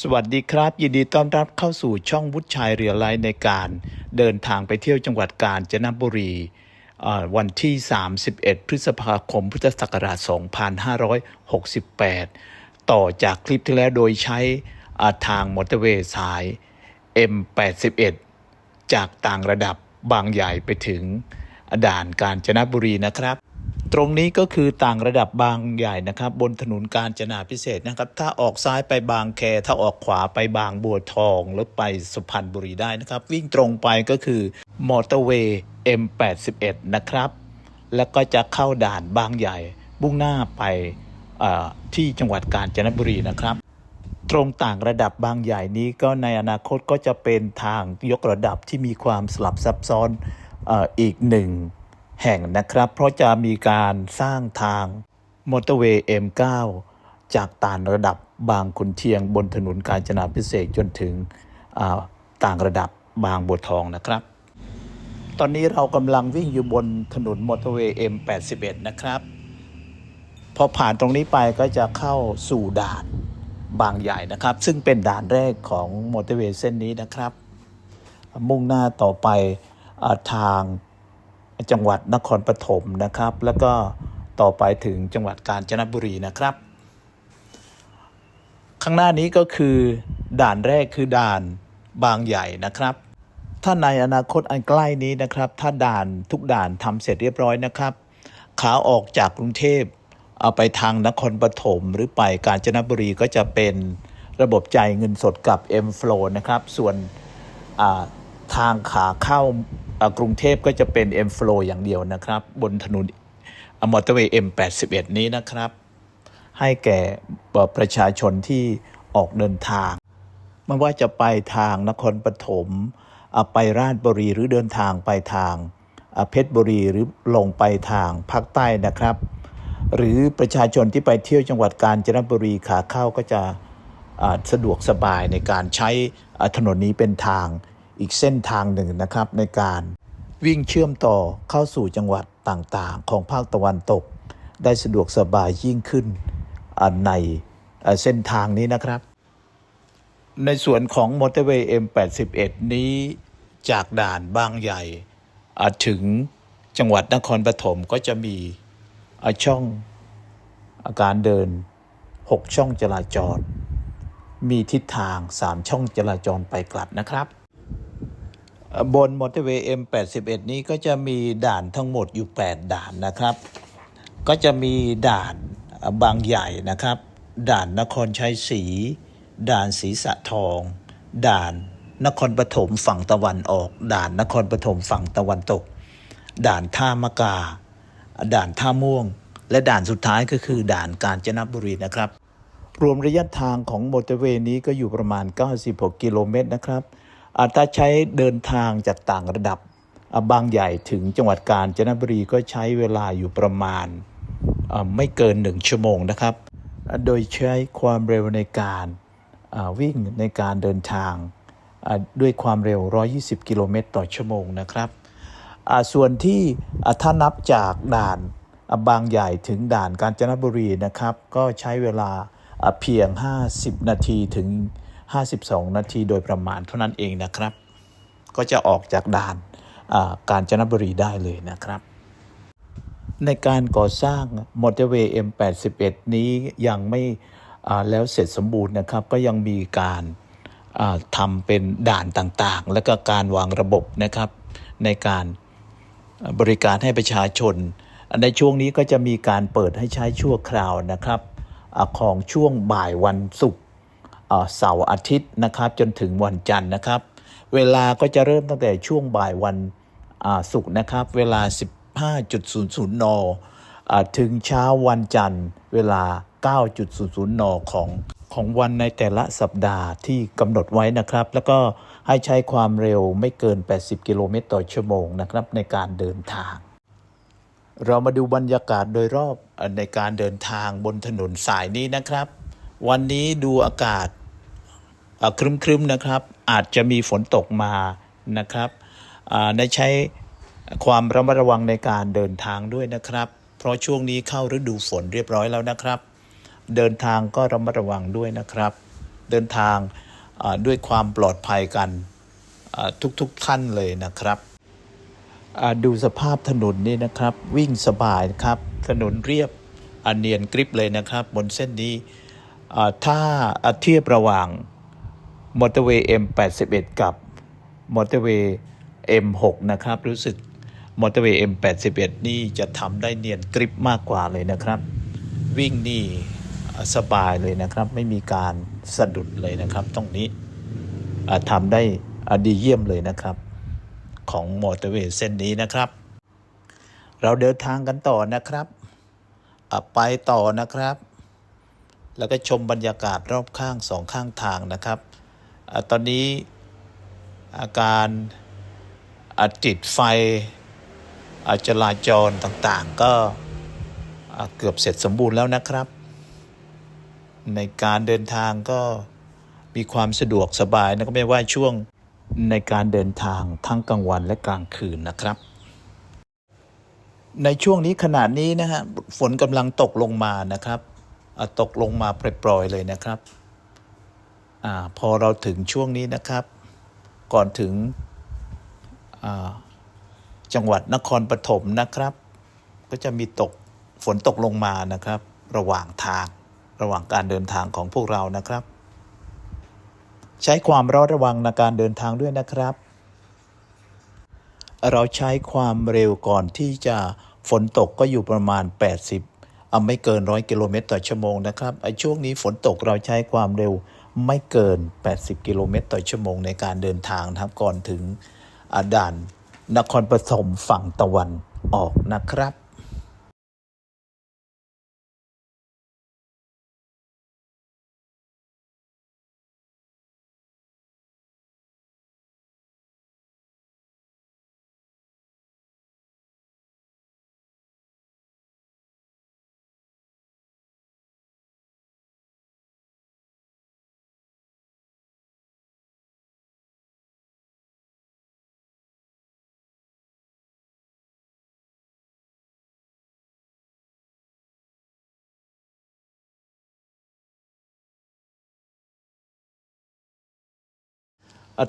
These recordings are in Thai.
สวัสดีครับ ยินดีต้อนรับเข้าสู่ช่องวุฒิชัยเรียลไลฟ์ในการเดินทางไปเที่ยวจังหวัดกาญจนบุรีวันที่ 31 พฤษภาคม พุทธศักราช 2568 ต่อจากคลิปที่แล้วโดยใช้ทางมอเตอร์เวย์สาย M81 จากต่างระดับบางใหญ่ไปถึงด่านกาญจนบุรีนะครับ ตรงนี้ก็คือต่างระดับบางใหญ่นะครับ บนถนนกาญจนาพิเศษนะครับ ถ้าออกซ้ายไปบางแค ถ้าออกขวาไปบางบัวทองหรือไปสุพรรณบุรีได้นะครับ วิ่งตรงไปก็คือมอเตอร์เวย์ M81 นะครับ แล้วก็จะเข้าด่านบางใหญ่มุ่งหน้าไปที่จังหวัดกาญจนบุรีนะครับ ตรงต่างระดับบางใหญ่นี้ก็ในอนาคตก็จะเป็นทางยกระดับที่มีความสลับซับซ้อนออีกหนึ่ง แห่งนะครับ เพราะจะมีการสร้างทางมอเตอร์เวย์ M9 จากต่างระดับบางขุนเทียงบนถนนกาญจนาพิเศษกจนถึงต่างระดับบางบัวทองนะครับ ตอนนี้เรากำลังวิ่งอยู่บนถนนมอเตอร์เวย์ M81 นะครับ พอผ่านตรงนี้ไปก็จะเข้าสู่ด่านบางใหญ่นะครับ ซึ่งเป็นด่านแรกของมอเตอร์เวย์เส้นนี้นะครับ มุ่งหน้าต่อไปอทาง จังหวัดนครปฐมนะครับ แล้วก็ต่อไปถึงจังหวัดกาญจนบุรีนะครับ ข้างหน้านี้ก็คือด่านแรกคือด่านบางใหญ่นะครับถ้าในอนาคตอันใกล้นี้นะครับ ถ้าด่านทุกด่านทำเสร็จเรียบร้อยนะครับ ขาออกจากกรุงเทพเอาไปทางนครปฐมหรือไปกาญจนบุรีก็จะเป็นระบบจ่ายเงินสดกับ M Flow นะครับ ส่วนทางขาเข้า กรุงเทพก็จะเป็น M Flow อย่างเดียวนะครับ บนถนนมอเตอร์เวย์ M81 นี้นะครับ ให้แก่ประชาชนที่ออกเดินทาง ไม่ว่าจะไปทางนครปฐมไปราชบุรีหรือเดินทางไปทางเพชรบุรีหรือลงไปทางภาคใต้นะครับ หรือประชาชนที่ไปเที่ยวจังหวัดกาญจนบุรีขาเข้าก็จะสะดวกสบายในการใช้ถนนนี้เป็นทาง อีกเส้นทางหนึ่งนะครับในการวิ่งเชื่อมต่อเข้าสู่จังหวัดต่างๆ ของภาคตะวันตก ได้สะดวกสบายยิ่งขึ้นในเส้นทางนี้นะครับ ในส่วนของมอเตอร์เวย์ M81 นี้จากด่านบางใหญ่ถึงจังหวัดนครปฐมก็จะมีช่องอาการเดิน 6 ช่องจราจร มีทิศทาง 3 ช่องจราจรไปกลับนะครับ บนมอเตอร์เวย์ M81 นี้ก็จะมีด่านทั้งหมดอยู่ 8 ด่านนะครับ ก็จะมีด่านบางใหญ่นะครับ ด่านนครชัยศรีด่านศรีสะทอง ด่านนครปฐมฝั่งตะวันออก ด่านนครปฐมฝั่งตะวันตก ด่านท่ามะกา ด่านท่าม่วง และด่านสุดท้ายก็คือด่านกาญจนบุรีนะครับ รวมระยะทางของมอเตอร์เวย์นี้ก็อยู่ประมาณ 96 กิโลเมตรนะครับ ถ้าใช้เดินทางจากต่างระดับอบางใหญ่ถึงจังหวัดกาญจนบุรีก็ใช้เวลาอยู่ประมาณไม่เกิน 1 ชั่วโมงนะครับ โดยใช้ความเร็วในการวิ่งในการเดินทางด้วยความเร็ว 120 กิโลเมตรต่อชั่วโมงนะครับ ส่วนที่ถ้านับจากด่านอบางใหญ่ถึงด่านกาญจนบุรีนะครับ ก็ใช้เวลาเพียง 50 นาทีถึง 52 นาทีโดยประมาณเท่านั้นเองนะครับ ก็จะออกจากด่านกาญจนบุรีได้เลยนะครับ ในการก่อสร้างมอเตอร์เวย์ M81 นี้ยังไม่แล้วเสร็จสมบูรณ์นะครับ ก็ยังมีการทำเป็นด่านต่างๆ และก็การวางระบบนะครับ ในการบริการให้ประชาชน ในช่วงนี้ก็จะมีการเปิดให้ใช้ชั่วคราวนะครับอของช่วงบ่ายวันศุกร์ เสาร์อาทิตย์นะครับจนถึงวันจันทร์นะครับ เวลาก็จะเริ่มตั้งแต่ช่วงบ่ายวันศุกร์นะครับ เวลา 15.00 น ถึงเช้าวันจันทร์ เวลา 9.00 น ของของวันในแต่ละสัปดาห์ที่กำหนดไว้นะครับ แล้วก็ให้ใช้ความเร็วไม่เกิน 80 กิโลเมตรต่อชั่วโมงนะครับในการเดินทาง เรามาดูบรรยากาศโดยรอบในการเดินทางบนถนนสายนี้นะครับ วันนี้ดูอากาศ ครึ้มๆนะครับ อาจจะมีฝนตกมานะครับอ่าได้ใช้ความระมัดระวังในการเดินทางด้วยนะครับ เพราะช่วงนี้เข้าฤดูฝนเรียบร้อยแล้วนะครับ เดินทางก็ระมัดระวังด้วยนะครับ เดินทางด้วยความปลอดภัยกันทุกๆท่านเลยนะครับดูสภาพถนนนี่นะครับ วิ่งสบายครับ ถนนเรียบอเนียนกริบเลยนะครับ บนเส้นนี้ถ้าอ่าเทียบระหว่าง มอเตอร์เวย์ M81 กับมอเตอร์เวย์ M6 นะครับ รู้สึกมอเตอร์เวย์ M81 นี่จะทำได้เนียนกริบมากกว่าเลยนะครับ วิ่งนี่สบายเลยนะครับ ไม่มีการสะดุดเลยนะครับ ตรงนี้ทำได้ดีเยี่ยมเลยนะครับ ของมอเตอร์เวย์เส้นนี้นะครับ เราเดินทางกันต่อนะครับ ไปต่อนะครับ แล้วก็ชมบรรยากาศรอบข้างสองข้างทางนะครับ ตอนนี้อาการติดไฟอาจราจรต่างๆ ก็เกือบเสร็จสมบูรณ์แล้วนะครับ ในการเดินทางก็มีความสะดวกสบายนะก็ไม่ว่าช่วงในการเดินทางทั้งกลางวันและกลางคืนนะครับ ในช่วงนี้ขนาดนี้นะฮะฝนกำลังตกลงมานะครับตกลงมาปล่อยๆเลยนะครับ อพอเราถึงช่วงนี้นะครับ ก่อนถึงจังหวัดนครปฐมนะครับ ก็จะมีตกฝนตกลงมานะครับ ระหว่างทางระหว่างการเดินทางของพวกเรานะครับ ใช้ความระมัดระวังในการเดินทางด้วยนะครับ เราใช้ความเร็วก่อนที่จะฝนตกก็อยู่ประมาณ 80เอาไม่เกิน 100 กิโลเมตรต่อชั่วโมงนะครับไอ้ช่วงนี้ฝนตกเราใช้ความเร็ว ไม่เกิน 80 กิโลเมตรต่อชั่วโมงในการเดินทางนะครับก่อนถึงด่านนครปฐมฝั่งตะวันออกนะครับ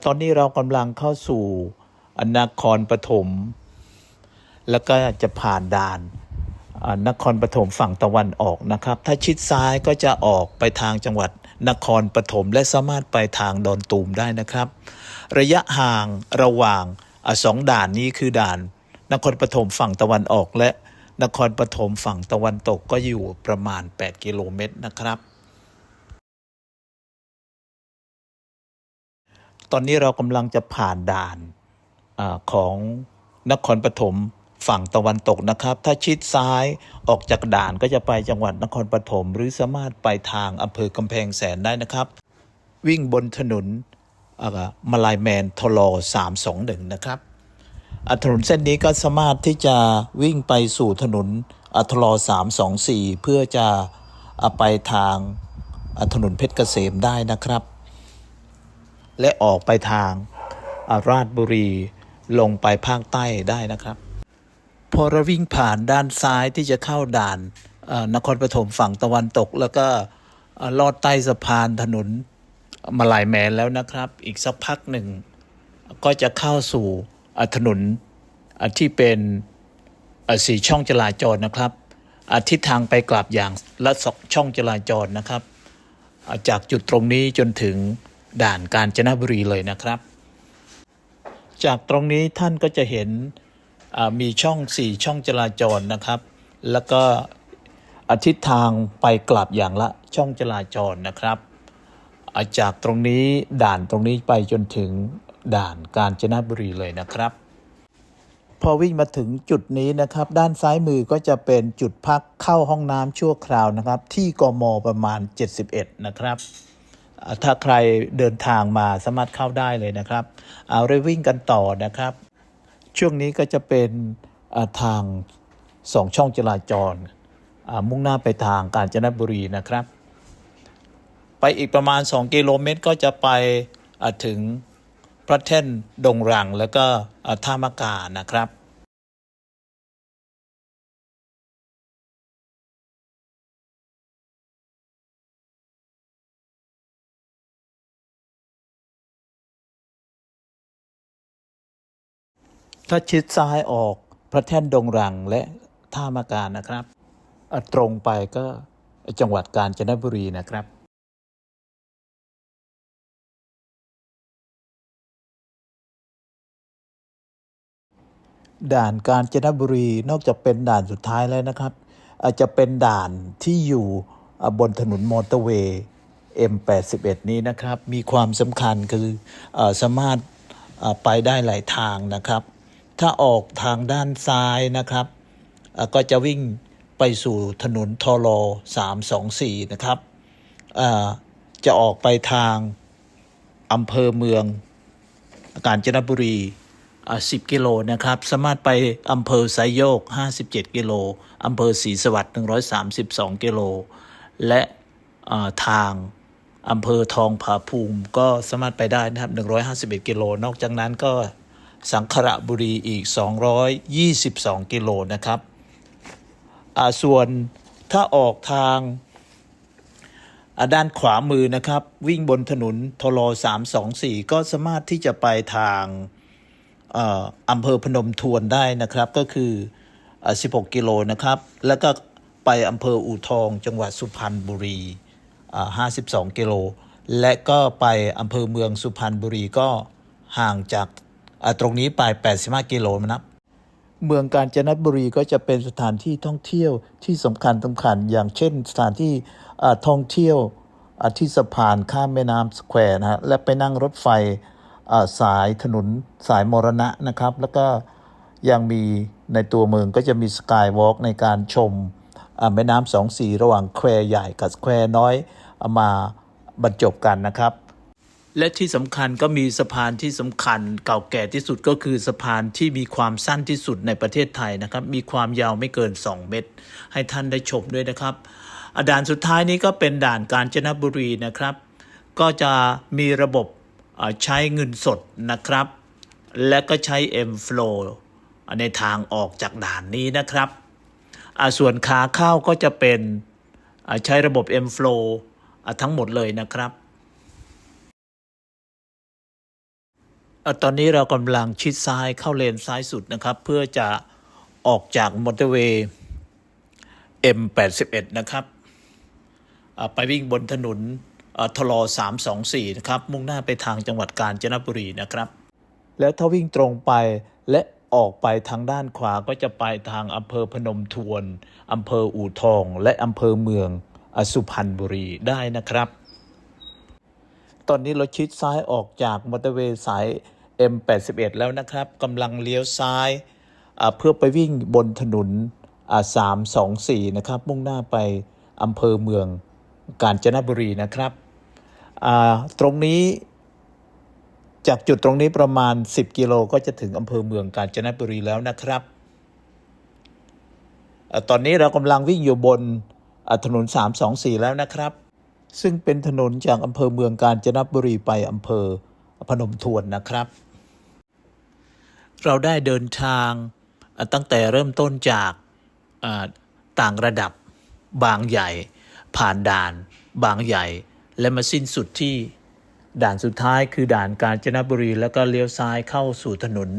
ตอนนี้เรากำลังเข้าสู่นครปฐมแล้วก็จะผ่านด่านนครปฐมฝั่งตะวันออกนะครับ ถ้าชิดซ้ายก็จะออกไปทางจังหวัดนครปฐมและสามารถไปทางดอนตูมได้นะครับ ระยะห่างระหว่างอสองด่านนี้คือด่าน นครปฐมฝั่งตะวันออกและนครปฐมฝั่งตะวันตกก็อยู่ประมาณ 8 กิโลเมตรนะครับ ตอนนี้เรากำลังจะผ่านด่านอของนครปฐมฝั่งตะวันตกนะครับ ถ้าชิดซ้ายออกจากด่านก็จะไปจังหวัดนครปฐมหรือสามารถไปทางอำเภอกำแพงแสนได้นะครับ วิ่งบนถนนมาลายแมนทลอ321 นะครับถนนเส้นนี้ก็สามารถที่จะวิ่งไปสู่ถนนอ่าทลอ324 เพื่อจะอ่าไปทางถนนเพชรเกษมได้นะครับ และออกไปทางอาราชบุรีลงไปภาคใต้ได้นะครับ พอเราวิ่งผ่านด้านซ้ายที่จะเข้าด่านนครปฐมฝั่งตะวันตก แล้วก็ลอดใต้สะพานถนนมาลายแมนแล้วนะครับ อีกสักพักหนึ่ง ก็จะเข้าสู่ถนนที่เป็นสี่ช่องจราจรนะครับทิศทางไปกลับอย่างละสองช่องจราจรนะครับ จากจุดตรงนี้จนถึง ด่านกาญจนบุรีเลยนะครับ จากตรงนี้ท่านก็จะเห็นมีช่องสี่ช่องจราจรนะครับ แล้วก็อาทิศทางไปกลับอย่างละช่องจราจรนะครับ จากตรงนี้ด่านตรงนี้ไปจนถึงด่านกาญจนบุรีเลยนะครับ พอวิ่งมาถึงจุดนี้นะครับ ด้านซ้ายมือก็จะเป็นจุดพักเข้าห้องน้ำชั่วคราวนะครับ ที่กมประมาณ 71 นะครับ ถ้าใครเดินทางมาสามารถเข้าได้เลยนะครับ เอาเรวิ่งกันต่อนะครับ ช่วงนี้ก็จะเป็นทางสองช่องจราจร มุ่งหน้าไปทางกาญจนบุรีนะครับ ไปอีกประมาณ 2 กิโลเมตรก็จะไปะถึงพระแท่นดงรังแล้วก็ท่ามะกานะครับ ถ้าชิดซ้ายออกพระแท่นดงรังและท่ามะการนะครับตรงไปก็จังหวัดกาญจนบุรีนะครับด่านกาญจนบุรีนอกจากเป็นด่านสุดท้ายแล้วนะครับ อาจจะเป็นด่านที่อยู่บนถนนมอเตอร์เวย์ M81 นี้นะครับ มีความสำคัญคืออสามารถไปได้หลายทางนะครับ ถ้าออกทางด้านซ้ายนะครับ ก็จะวิ่งไปสู่ถนนทอลอ324 นะครับ จะออกไปทางอำเภอเมืองกาญจนบุรี 10 กิโลนะครับ สามารถไปอำเภอไซโยก 57 กิโลอำเภอศรีสวัสดิ์132 กิโล และาทางอำเภอทองผาภูมิก็สามารถไปได้นะครับ 151 กิโล นอกจากนั้นก็ สังขระบุรีอีก 222 กิโลนะครับส่วนถ้าออกทางด้านขวามือนะครับ วิ่งบนถนนทล324 ก็สามารถที่จะไปทางอำเภอพนมทวนได้นะครับ ก็คืออ16 กิโลนะครับ แล้วก็ไปอำเภออู่ทองจังหวัดสุพรรณบุรีอ่า52 กิโล และก็ไปอำเภอเมืองสุพรรณบุรีก็ห่างจาก ตรงนี้ไป 85 กิโลนะครับเมืองกาญจนบุรีก็จะเป็นสถานที่ท่องเที่ยวที่สำคัญสำคัญอย่างเช่นสถานที่ท่องเที่ยวที่สะพานข้ามแม่น้ำสแควร์นะฮะและไปนั่งรถไฟสายถนนสายมรณะนะครับ แล้วก็ยังมีในตัวเมืองก็จะมีสกายวอล์กในการชมแม่น้ำสองสีระหว่างแควร์ใหญ่กับแควร์น้อยอามาบรรจบกันนะครับ และที่สำคัญก็มีสะพานที่สำคัญเก่าแก่ที่สุดก็คือสะพานที่มีความสั้นที่สุดในประเทศไทยนะครับ มีความยาวไม่เกิน 2 เมตร ให้ท่านได้ชมด้วยนะครับด่านสุดท้ายนี้ก็เป็นด่านกาญจนบุรีนะครับ ก็จะมีระบบใช้เงินสดนะครับ และก็ใช้ M Flow ในทางออกจากด่านนี้นะครับ ส่วนขาเข้าก็จะเป็นใช้ระบบ M Flow ทั้งหมดเลยนะครับ ตอนนี้เรากำลังชิดซ้ายเข้าเลนซ้ายสุดนะครับ เพื่อจะออกจากมอเตอร์เวย์ M81 นะครับไปวิ่งบนถนนอ่าทลอ324 นะครับ มุ่งหน้าไปทางจังหวัดกาญจนบุรีนะครับ แล้วถ้าวิ่งตรงไปและออกไปทางด้านขวาก็จะไปทางอำเภอพนมทวนอำเภออู่ทอง และอำเภอเมืองอ่าสุพรรณบุรีได้นะครับ ตอนนี้เราชิดซ้ายออกจากมอเตอร์เวย์สาย M81 แล้วนะครับกำลังเลี้ยวซ้ายเพื่อไปวิ่งบนถนนอ่า324นะครับ มุ่งหน้าไปอำเภอเมืองกาญจนบุรีนะครับ ตรงนี้จากจุดตรงนี้ประมาณ 10 กิโลก็จะถึงอำเภอเมืองกาญจนบุรีแล้วนะครับอตอนนี้เรากำลังวิ่งอยู่บนอ่าถนน 324 แล้วนะครับ ซึ่งเป็นถนนจากอำเภอเมืองกาญจนบุรีไปอำเภอ พนมทวนนะครับ เราได้เดินทางตั้งแต่เริ่มต้นจากต่างระดับบางใหญ่ ผ่านด่านบางใหญ่ และมาสิ้นสุดที่ด่านสุดท้ายคือด่านกาญจนบุรี แล้วก็เลี้ยวซ้ายเข้าสู่ถนน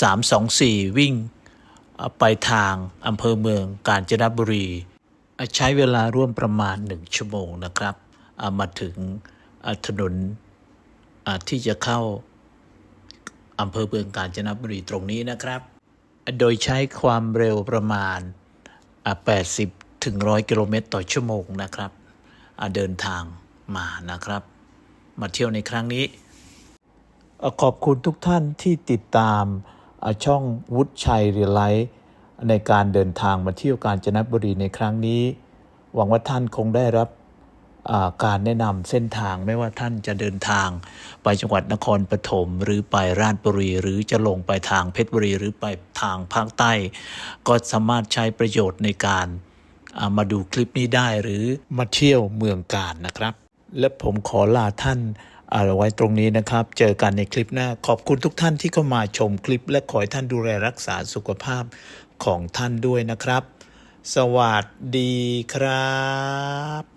สามสองสี่วิ่งไปทางอำเภอเมืองกาญจนบุรี ใช้เวลาร่วมประมาณหนึ่งชั่วโมงนะครับ มาถึงถนน ที่จะเข้าอำเภอเมืองกาญจนบุรีตรงนี้นะครับ โดยใช้ความเร็วประมาณ 80 ถึง 100 กิโลเมตรต่อชั่วโมงนะครับ เดินทางมานะครับ มาเที่ยวในครั้งนี้ ขอบคุณทุกท่านที่ติดตามช่องวุฒิชัยเรียลไลท์ในการเดินทางมาเที่ยวกาญจนบุรีในครั้งนี้ หวังว่าท่านคงได้รับ การแนะนำเส้นทางไม่ว่าท่านจะเดินทาง ไปจังหวัดนครปฐมหรือไปราชบุรี หรือจะลงไปทางเพชรบุรี หรือไปทางภาคใต้ ก็สามารถใช้ประโยชน์ในการมาดูคลิปนี้ได้หรือมาเที่ยวเมืองกาญนะครับ และผมขอลาท่านเอาไว้ตรงนี้นะครับ เจอกันในคลิปหน้า ขอบคุณทุกท่านที่เข้ามาชมคลิป และขอให้ท่านดูแลรักษาสุขภาพของท่านด้วยนะครับ สวัสดีครับ